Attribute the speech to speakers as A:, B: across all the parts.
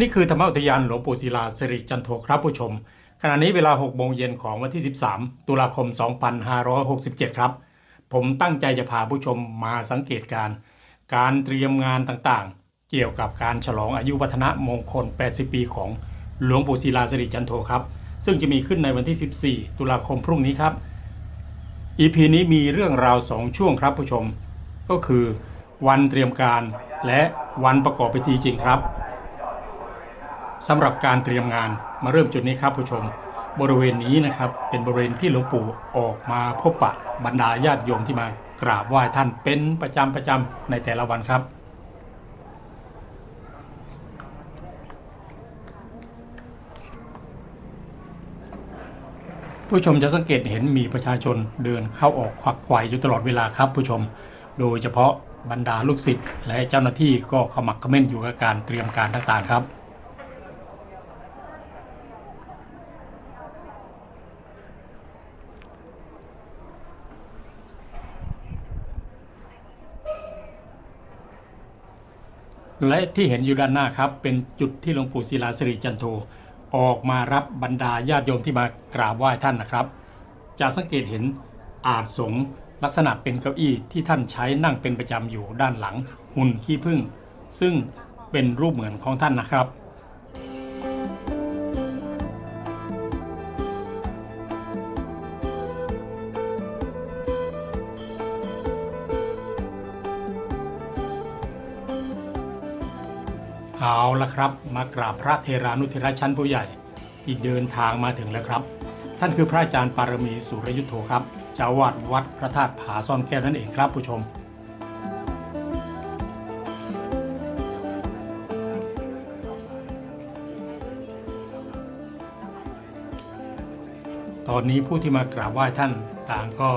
A: นี่คือธรรมอุทยานหลวงปู่ศิลาสิริจันโทครับผู้ชม ขณะนี้เวลา 6 โมงเย็นของวันที่ 13 ตุลาคม 2567 ครับ ผมตั้งใจจะพาผู้ชมมาสังเกตการ์การเตรียมงานต่างๆ เกี่ยวกับการฉลองอายุวัฒนะมงคล 80 ปีของหลวงปู่ศิลาสิริจันโทครับ ซึ่งจะมีขึ้นในวันที่ 14 ตุลาคมพรุ่งนี้ครับ EP นี้มีเรื่องราว 2 ช่วงครับผู้ชม ก็คือ วันเตรียมการและวันประกอบพิธีจริงครับ สำหรับการเตรียมงานมาเริ่มจุดนี้ครับผู้ชม บริเวณนี้นะครับเป็นบริเวณที่หลวงปู่ออกมาพบปะบรรดาญาติโยมที่มากราบไหว้ท่านเป็นประจำประจำในแต่ละวันครับผู้ชมจะสังเกตเห็นมีประชาชนเดินเข้าออกควักไขว่อยู่ตลอดเวลาครับ ผู้ชม โดยเฉพาะบรรดาลูกศิษย์และเจ้าหน้าที่ก็ขมักขม้นอยู่กับการเตรียมการต่างๆครับ และที่เห็นอยู่ด้านหน้าครับ เป็นจุดที่หลวงปู่ศิลาสิริจันโทออกมารับบรรดาญาติโยมที่มากราบไหว้ท่านนะครับ จะสังเกตเห็นอาจสงลักษณะเป็นเก้าอี้ที่ท่านใช้นั่งเป็นประจำอยู่ด้านหลังหุ่นขี้ผึ้งซึ่งเป็นรูปเหมือนของท่านนะครับ เอาละครับ มากราบพระเทรานุเทระชั้นผู้ใหญ่ที่เดินทางมาถึงแล้วครับ ท่านคือพระอาจารย์ปารมีสุรยุทโธครับเจ้าวาดวัดพระธาตุผาซ่อนแก้วนั่นเองครับผู้ชม ตอนนี้ผู้ที่มากราบไหว้ท่านต่างก็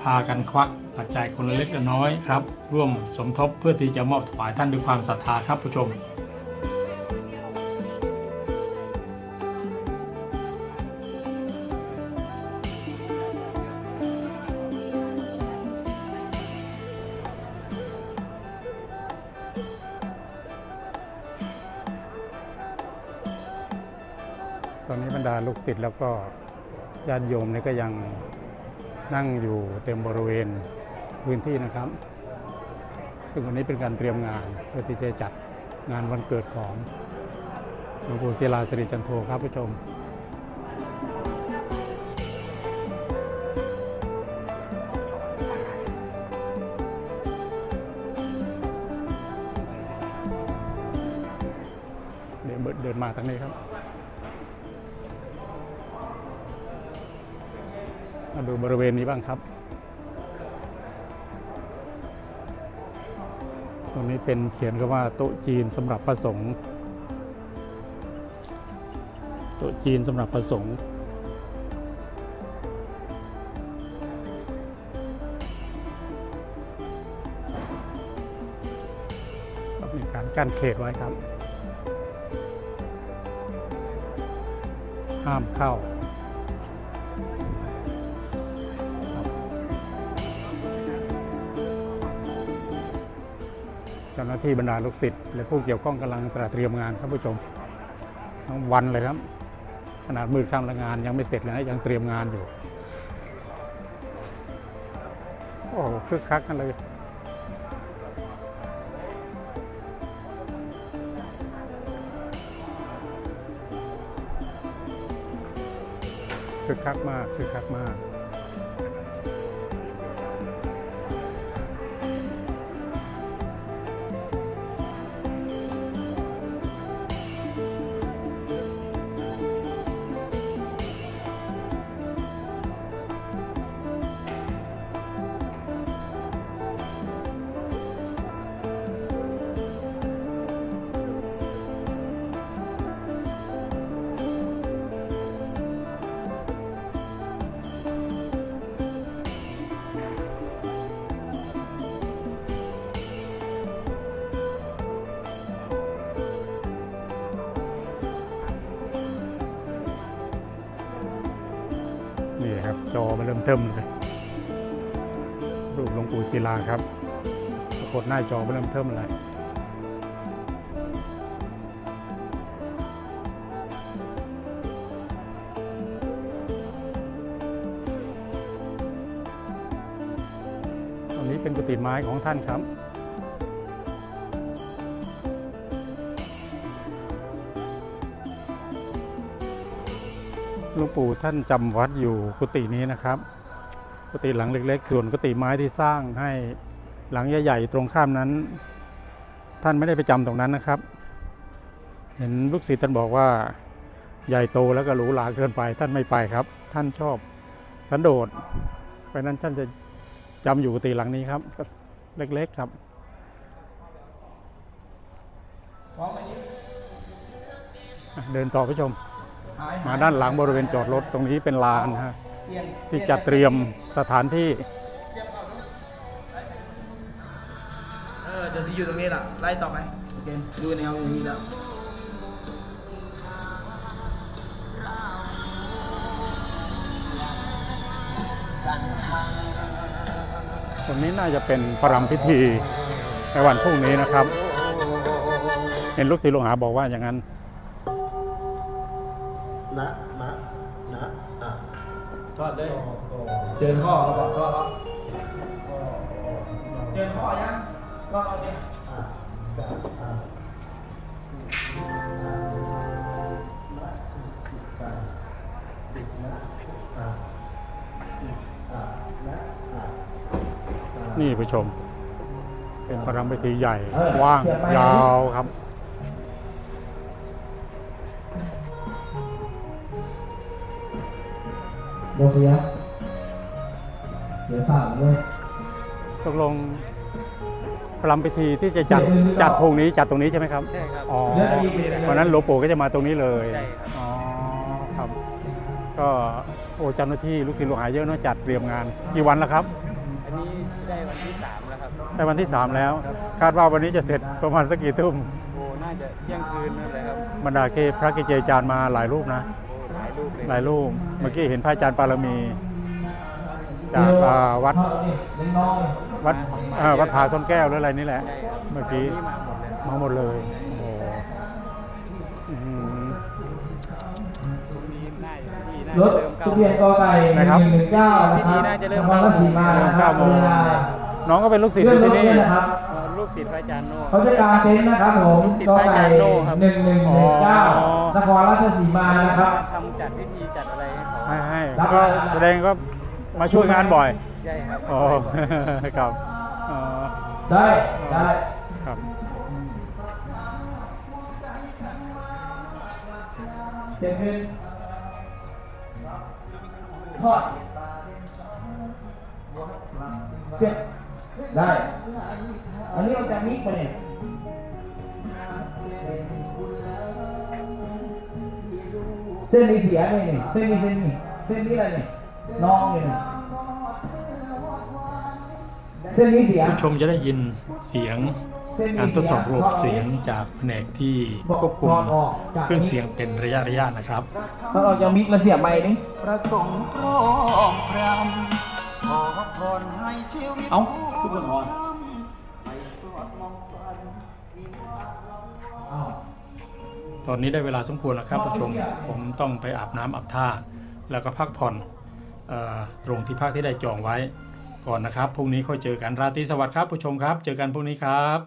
A: พากันควัก ปัจจัยคนละเล็กละน้อยครับ ร่วมสมทบเพื่อที่จะมอบถวายท่านด้วยความศรัทธาครับผู้ชมตอนนี้บรรดาลูกศิษย์แล้วก็ญาติโยมนี่ก็ยังนั่งอยู่เต็มบริเวณ พื้นที่นะครับ ซึ่งวันนี้เป็นการเตรียมงานเพื่อที่จะจัดงานวันเกิดของหลวงปู่ศิลาสิริจันโทครับผู้ชมเดี๋ยวเดินมาทางนี้ครับมาดูบริเวณนี้บ้างครับ ตรงนี้เป็นเขียนก็ว่าโต๊ะจีนสำหรับพระสงฆ์โต๊ะจีนสำหรับพระสงฆ์ก็มีการกั้นเขตไว้ครับ ห้ามเข้า จ้าหน้าที่บรรดาลูกศิษย์และผู้เกี่ยวข้องกำลังตระเตรียมงานครับผู้ชมทั้งวันเลยครับ ขนาดมืดค่ำละงานยังไม่เสร็จเลยนะยังเตรียมงานอยู่โอ้โหคึกคักกันเลยคึกคักมากคึกคักมาก เทิมเลย รูปหลวงปู่ศิลาครับปรากฏหน้าจอเริ่มเทิมเลยตรงนี้เป็นกุฏิไม้ของท่านครับ ลวงปู่ท่านจำวัดอยู่กุฏินี้นะครับ กุฏิหลังเล็ก ๆ ส่วนกุฏิไม้ที่สร้างให้หลังใหญ่ๆตรงข้ามนั้น ท่านไม่ได้ไปจำตรงนั้นนะครับ เห็นลูกศิษย์ท่านบอกว่าใหญ่โตแล้วก็หรูหราเกินไป ท่านไม่ไปครับ ท่านชอบสันโดษเพราะนั้นท่านจะจำอยู่กุฏิหลังนี้ครับ เล็กๆครับเดินต่อผู้ชม มาด้านหลังบริเวณจอดรถตรงนี้เป็นลานฮะที่จัดเตรียมสถานที่
B: เออเดี๋ยวซีอยู่ตรงนี้แหละไล่ต่อไปโอเคดูแนวอย่างนี้แล้ว
A: ตรงนี้น่าจะเป็นประรำพิธีในวันพรุ่งนี้นะครับ เห็นลูกศิษย์ลูกหาบอกว่าอย่างนั้น
C: นะมะนะอะ
B: ทอดเลยเจอข้อแล้วบอกทอดแล้วเจอข้อยังก็เอาเลย
C: อะกะอะติดนะอะอะนะอะ
A: นี่ผู้ชม เป็นประรำพิธีใหญ่กว้าง ยาวครับ
B: โบเสียเสียสั่งเลย
A: ตกลงประรำพิธีที่จะจัดจัดพรุ่งนี้จัดตรงนี้ใช่ไหมครับ
D: ใช่ครับ
A: อ๋อวันนั้นหลวงปู่ก็จะมาตรงนี้เลย
D: ใช่ครับ
A: อ๋อครับ ก็โอ้เจ้าหน้าที่ลูกศิษย์ลูกหาเยอะเนอะจัดเตรียมงานกี่วันแล้วครับ
D: อันนี้ได้วันที่สามแล้วครับ
A: ในวันที่3แล้ว คาดว่าวันนี้จะเสร็จประมาณสักกี่ทุ่ม
D: โอ้น่าจะเที่ยงคืนนั่นแหละครับ
A: บรรดาเกพระเกจิอาจารย์มาหลายรูปนะ
D: โอ้ หลายรูปเลย
A: หลายรูปเมื่อกี้เห็นพระอาจารย์ปารมี จากอ่าวัดวัดเอ่อวัดผาส้นแก้วหรืออะไรนี่แหละ
D: ใช่ครับ
A: เมื่อกี้
D: นี่มาหมดเลย
A: มาหมดเลยโอ้โหอื้อหือ
D: พรุ่งนี้น่าจะพิธีน่ารจะ
E: ถ
D: เริ่มเก้า
E: ทะเบียนกอไก่ห
A: นะครับ
E: นึ่งหนึ่งเก้านะครับ
D: พิธีน่าจะเริ่ม
E: นครราชสีมานะค
A: เก้า
E: รับ
A: โมง
E: เวลา
A: น้องก็เป็นลูกศิษย์
E: เรื่
A: อ
E: อง
A: ยู่
E: ร
A: ที่
E: ถ
A: นี่
E: ด้วยนะครับ
D: เอ่อลูกศิษย์พระอาจารย์โน่
E: เขาจะกางเต็นท์นะครับผม
D: ลูกศิษย์
E: กอ
D: พระอา
E: ไก่
D: จารย์โน่ครับ
E: หนึ่งหนึ่งหนึ่งเก้า
A: อ๋อ
E: นครราชสีมานะครับ
D: ทำ
A: ก็แสดงก็มาช่วยงานบ่อย
D: ใช่ครับ
A: อ๋อครับอ๋อ
E: ได้ได้
A: ครับ
E: เจ็ดเงินทอดเจ็ดได้ อันนี้เราจะมิกไปเนี่ยเส้นนี้เสียเลยนี่เส้นนี้เส้นนี้เส้นนี้อะไรเนี่ยน้องเลยนี่เส้นนี้เสีย
A: ผู้ชมจะได้ยินเสียง
E: เส้น
A: การ
E: นี้
A: ทดสอบระบบเสียงจากแผนกที่ควบคุมเครื่องเสียงเป็นระยะระยะนะครับ
E: ถ้าเราจะมิกแล้วเสียบไม้นี่
B: ประสงค์พร้อมพรำขอพรให้ชีวิต
E: เอ้าทุกคนพร
A: ตอนนี้ได้เวลาสมควรแล้วครับผู้ชม ผมต้องไปอาบน้ำอาบท่า แล้วก็พักผ่อนอตรงที่พักที่ได้จองไว้ก่อนนะครับพรุ่งนี้ค่อยเจอกันราตรีสวัสดิ์ครับผู้ชมครับ เจอกันพรุ่งนี้ครับ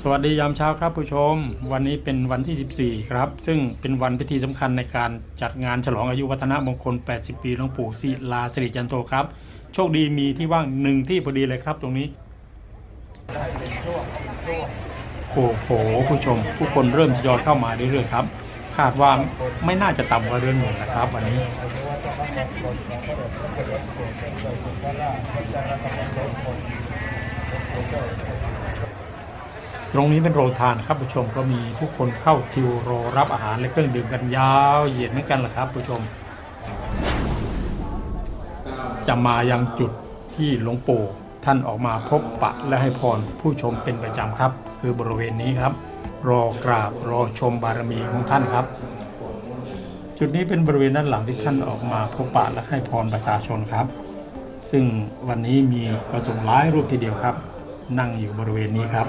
A: สวัสดียามเช้าครับผู้ชม วันนี้เป็นวันที่ 14 ครับ ซึ่งเป็นวันพิธีสำคัญในการจัดงานฉลองอายุวัฒนมงคล 80 ปีหลวงปู่ศิลาสิริจันโตครับ โชคดีมีที่ว่างหนึ่งที่พอดีเลยครับตรงนี้โอ้โหผู้ชม ผู้คนเริ่มทยอยเข้ามาเรื่อยๆครับาดว่าไม่น่าจะต่ำกว่าเดือนหนึ่งนะครับวันนี้ตรงนี้เป็นโรงทานครับผู้ชมก็มีผู้คนเข้าคิวรอรับอาหารและเครื่องดื่มกันยาวเหยียดเหมือนกันแหละครับผู้ชม จะมายังจุดที่หลวงปู่ท่านออกมาพบปะและให้พรผู้ชมเป็นประจำครับ คือบริเวณนี้ครับ รอกราบรอชมบารมีของท่านครับ จุดนี้เป็นบริเวณด้านหลังที่ท่านออกมาพบปะและให้พรประชาชนครับ ซึ่งวันนี้มีประสงค์หลายรูปทีเดียวครับ นั่งอยู่บริเวณนี้ครับ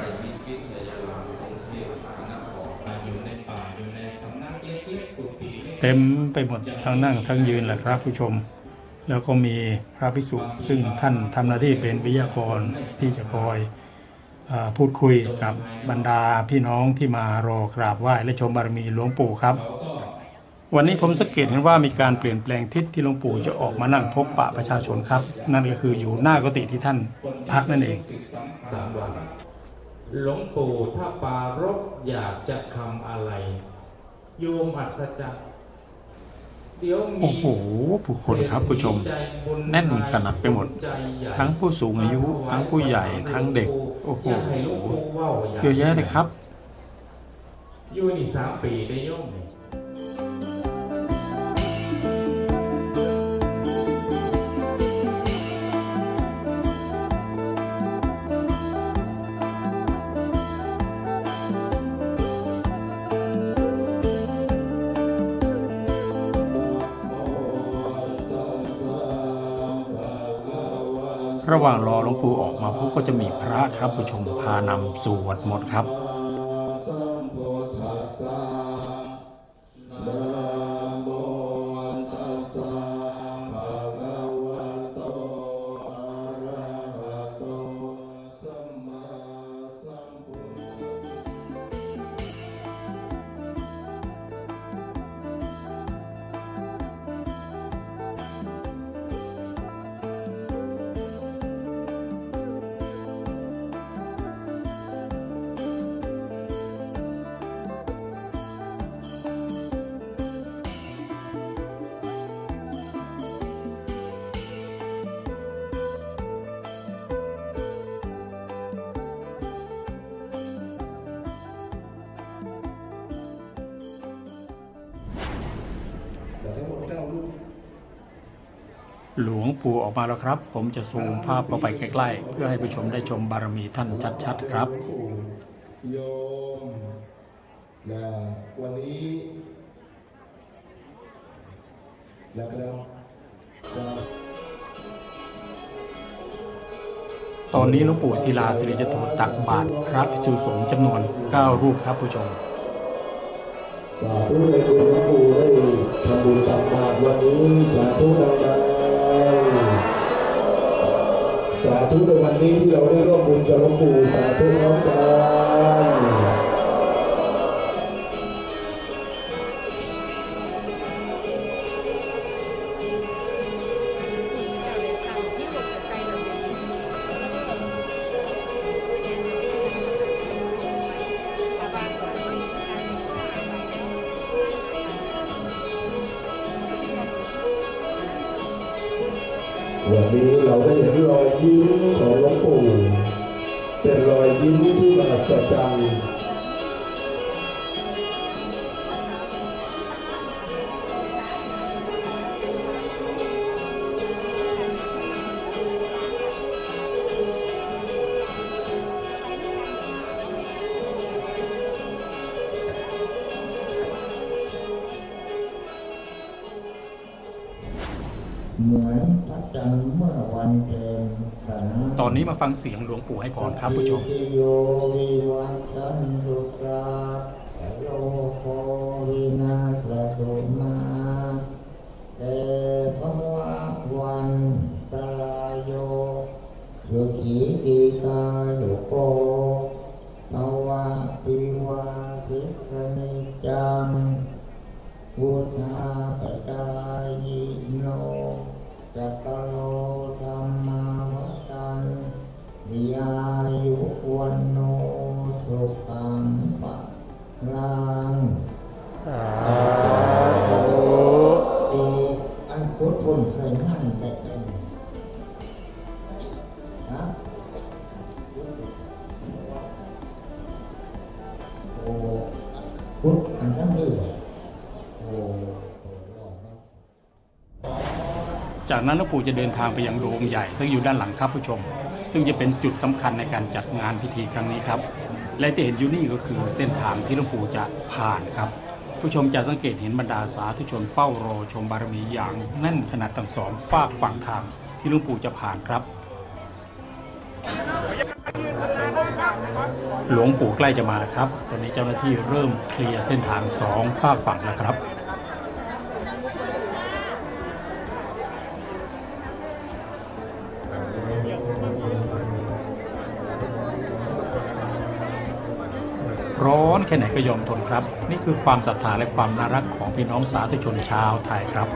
A: เต็มไปหมดทั้งนั่งทั้งยืนแหละครับผู้ชม แล้วก็มีพระภิกษุซึ่งท่านทำหน้าที่เป็นวิทยากรที่จะคอย พูดคุยกับบรรดาพี่น้องที่มารอกราบไหว้และชมบารมีหลวงปู่ครับ วันนี้ผมสังเกตเห็นว่ามีการเปลี่ยนแปลงทิศที่หลวงปู่จะออกมานั่งพบปะประชาชนครับ นั่นก็คืออยู่หน้ากุฏิที่ท่านพักนั่นเอง
F: สามวันหลวงปู่ถ้าปรารบอยากจะทำอะไรโยมอัศจรรย์เดี๋ยวมี
A: โอ้โห ผู้คนครับผู้ชม
F: ใจบุญ
A: แน่นขนาดไปหมด
F: ใจใญ่
A: ทั้งผู้สูงอายุ ทั้งผู้ใหญ่ทั้งเด็ก โอ้โห
F: อยากให้หลวงปู่ว้าวาง
A: เยอะแยะเลยครับ
F: อยู่นี่สามปีได้โยม
A: ระหว่างรอหลวงปู่ออกมาพวกก็จะมีพระครับผู้ชมพานำสวดหมดครับ
G: ห
A: ลวงปู่ออกมาแล้วครับ ผมจะซูมภาพเข้าไปใกล้ๆ เพื่อให้ผู้ชมได้ชมบารมีท่านชัดๆครับ
G: โยมนะวันนี้นะครับ
A: ตอนนี้หลวงปู่ศิลาสิริจโตตักบาตรพระภิกษุสงฆ์จำนวน 9 รูปครับผู้ชม
G: สาธุในคุณหลวงปู่ได้ทำบุญตักบาตรวันนี้สาธุดังๆสา ธุในวันนี้ที่เราได้ร่วมบุญกับหลวงปู่สาธุพร้องกัน วันนี้เราได้เห็นรอยยิ้มของหลวงปู่เป็นรอยยิ้มที่มหัศจรรย์
H: นี้มา
A: ฟังเสียงหลวงปู่ให้พรครับผู้ชม
H: พุทธอันนั้นเลยโอ้
A: จากนั้นหลวงปู่จะเดินทางไปยังโดมใหญ่ ซึ่งอยู่ด้านหลังครับผู้ชม ซึ่งจะเป็นจุดสำคัญในการจัดงานพิธีครั้งนี้ครับ และที่เห็นอยู่นี่ก็คือเส้นทางที่หลวงปู่จะผ่านครับ ผู้ชมจะสังเกตเห็นบรรดาสาธุชนเฝ้ารอชมบารมีอย่างแน่นขนาดตั้งสองฝากฝั่งทางที่หลวงปู่จะผ่านครับ หลวงปู่ใกล้จะมาแล้วครับ ตอนนี้เจ้าหน้าที่เริ่มเคลียร์เส้นทางสองฝากฝั่งแล้วครับร้อนแค่ไหนก็ยอมทนครับ นี่คือความศรัทธาและความน่ารักของพี่น้องสาธุชนชาวไทยครับ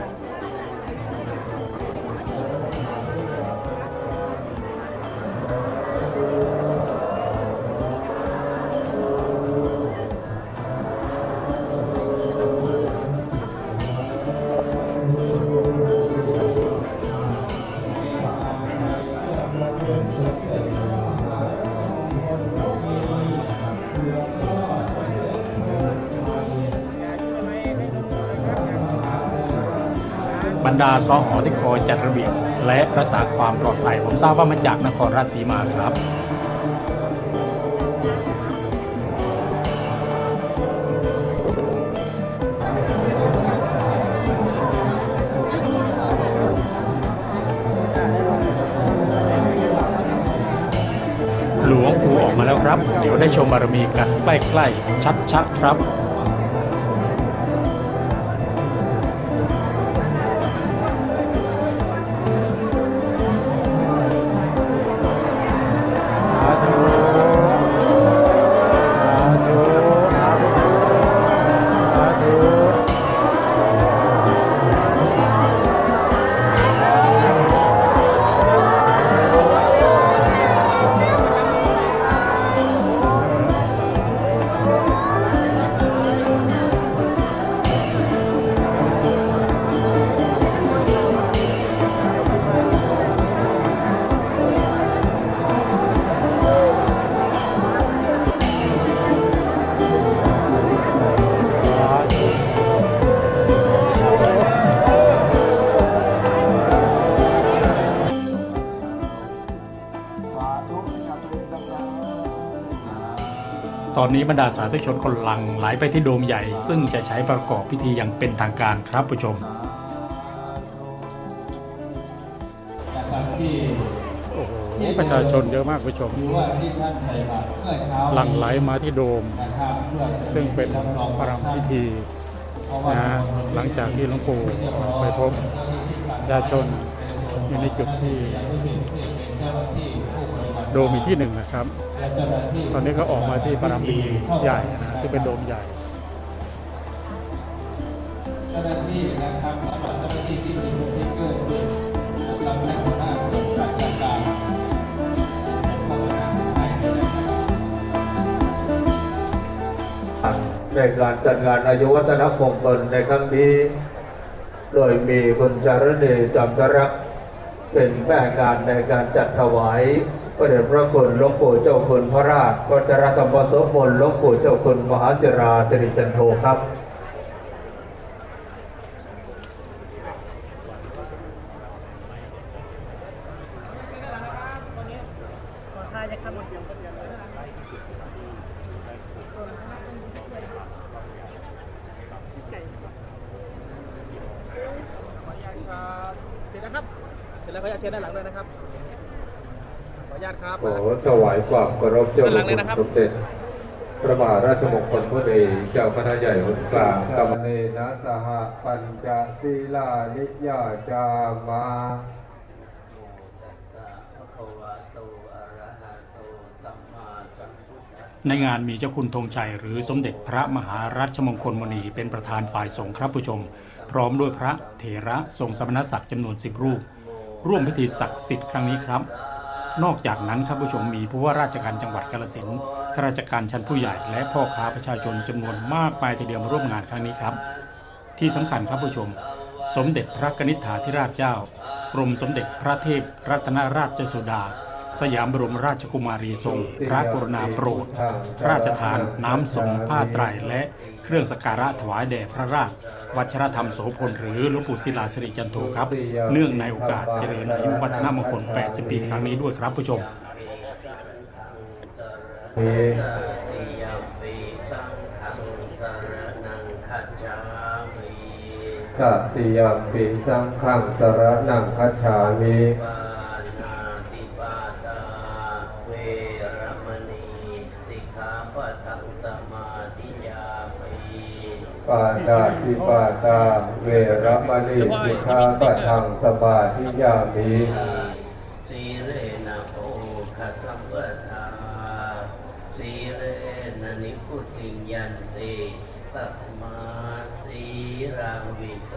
A: าซอหอที่คอยจัดระเบียบและรักษาความปลอดภัย ผมทราบว่ามาจากนครราชสีมาครับ หลวงปู่ออกมาแล้วครับ เดี๋ยวได้ชมบารมีกันใกล้ๆชัดๆครับ นนี้บรรดาสาธุชนคนหลังไหลไปที่โดมใหญ่ ซึ่งจะใช้ประกอบพิธีอย่างเป็นทางการครับผู้ชม
I: นะครับที่
A: โอ้โหประชาชนเยอะมากผู้ชม
I: หรือว่าที่ท่านใส่บาตรเมื่อเช้า
A: หลั่งไหลมาที่โดม
I: นะครับเพื่อจะ
A: ซึ่งเป็น
I: รับรอง
A: ปรำพิธี
I: เพราะว่า
A: นะหลังจากที่หลวงปู่ไปพบประชาชนอยู่ในจุดที่
I: เจ้าหน้าที่ผู้ปฏิบัติ
A: โดมอีกที่หนึ่งนะครับ
I: และเจ้าหน้าที่
A: ตอนนี้ก็ออกมาที่ปรำพิธีใหญ่นะที่เป็นโดมใหญ่
I: เจ้าหน้าที่นะครับสำหรับเจ้าหน้าที่ที่มีสติ๊กเกอร์ด้วยสำหรับนักข่าวราชการเข้ามานั่งให้นะครับ
J: ในการจัดงานอายุวัฒนมงคลในครั้งนี้ โดยมีคุณจารณีจำกรักษ์เป็นแม่งานในการจัดถวาย พระเดชพระคุณหลวงปู่เจ้าคุณพระราชวัชรธรรมโสพลหลวงปู่เจ้าคุณมหาศิราสิริจันโทครับ
K: เสร็จแล้วครับ เสร็จแล้วขออนุญาตเชิญด้านหลังด้วยนะครับ ขออนุญาตครับ
J: ขอถวายความเคารพเจ้าพระคุณ สมเด็จพระมหาราชมงคลพระเดชเจ้าคณะใหญ่หนกลางกำเนนะสหปัญจศีลานิยาจามา
A: ในงานมีเจ้าคุณธงชัยหรือสมเด็จพระมหารัชมงคลมุนีเป็นประธานฝ่ายสงฆ์ครับผู้ชม พร้อมด้วยพระเถระทรงสมณศักดิ์จำนวน10รูป ร่วมพิธีศักดิ์สิทธิ์ครั้งนี้ครับ นอกจากนั้นครับผู้ชมมีผู้ว่าราชการจังหวัดกาฬสินธุ์ข้าราชการชั้นผู้ใหญ่ และพ่อค้าประชาชนจำนวนมากมายทีเดียวมาร่วมงานครั้งนี้ครับ ที่สำคัญครับผู้ชม สมเด็จพระกนิษฐาธิราชเจ้ากรมสมเด็จพระเทพรัตนราชสุดา สยามบรมราชกุมารีทรง พระกรุณาโปรด ราชทาน น้ำสงผ้าไตรและเครื่องสักการะถวายแด่พระราช วัชรธรรมโสพลหรือหลวงปู่ศิลาสิริจันโทครับ เนื่องในโอกาสเจริญอายุวัฒนมงคล 80 ปีครั้งนี้ด้วยครับผู้ชม
J: เอ
C: ติยมปีสังฆังสรนังคัจฉามิ
J: ตติยมปิสังฆังสรนังคัจฉามิ
C: ปานาติปาตาเวรมณีสิกขาปัทังสบาธิยามี
J: สี
C: เรนะโอคัสัมปทาสีเรนะนิพุติยันติตัตมาสีรังวิโต